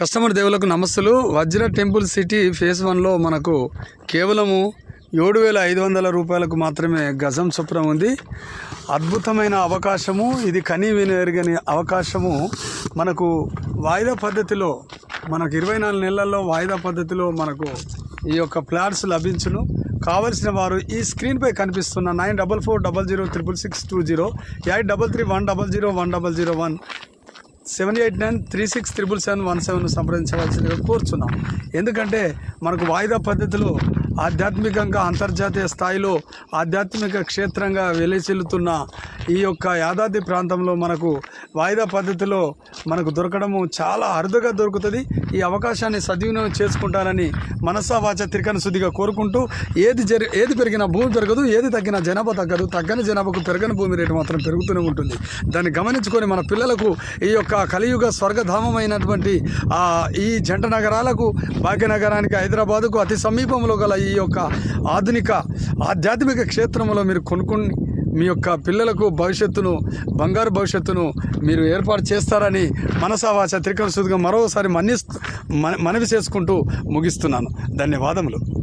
Customer దేవులకు నమస్తులు వజ్ర temple city phase వన్లో మనకు కేవలము ఏడు వేల ఐదు వందల రూపాయలకు మాత్రమే గజం చొప్పున ఉంది. అద్భుతమైన అవకాశము. ఇది కనీ వినెరగని అవకాశము. మనకు వాయిదా పద్ధతిలో మనకు ఇరవై నాలుగు నెలల్లో వాయిదా పద్ధతిలో మనకు ఈ యొక్క ప్లాట్స్ లభించును. కావలసిన వారు ఈ స్క్రీన్పై కనిపిస్తున్న nine double four double zero triple six two zero eight double three one double zero one double zero one seven eight nine three six triple seven one seven సంప్రదించవలసిందిగా కోరుచున్నాం. ఎందుకంటే మనకు వాయిదా పద్ధతిలో ఆధ్యాత్మికంగా అంతర్జాతీయ స్థాయిలో ఆధ్యాత్మిక క్షేత్రంగా వెలిచిల్లుతున్న ఈ యొక్క యాదాద్రి ప్రాంతంలో మనకు వాయిదా పద్ధతిలో మనకు దొరకడము చాలా అరుదుగా దొరుకుతుంది. ఈ అవకాశాన్ని సద్వినియోగం చేసుకుంటారని మనసా వాచ శుద్ధిగా కోరుకుంటూ ఏది జరి ఏది పెరిగినా భూమి పెరగదు ఏది తగ్గినా జనాభా తగ్గదు తగ్గని జనాభాకు పెరగని భూమి రేటు మాత్రం పెరుగుతూనే ఉంటుంది. దాన్ని గమనించుకొని మన పిల్లలకు ఈ యొక్క కలియుగ స్వర్గధామమైనటువంటి ఈ జంట నగరాలకు భాగ్యనగరానికి హైదరాబాదుకు అతి సమీపంలో గల ఈ యొక్క ఆధునిక ఆధ్యాత్మిక క్షేత్రంలో మీరు కొనుక్కుని మీ యొక్క పిల్లలకు భవిష్యత్తును బంగారు భవిష్యత్తును మీరు ఏర్పాటు చేస్తారని మనసావాచ త్రికరశుద్ధిగా మరోసారి మన్ని మనవి చేసుకుంటూ ముగిస్తున్నాను. ధన్యవాదములు.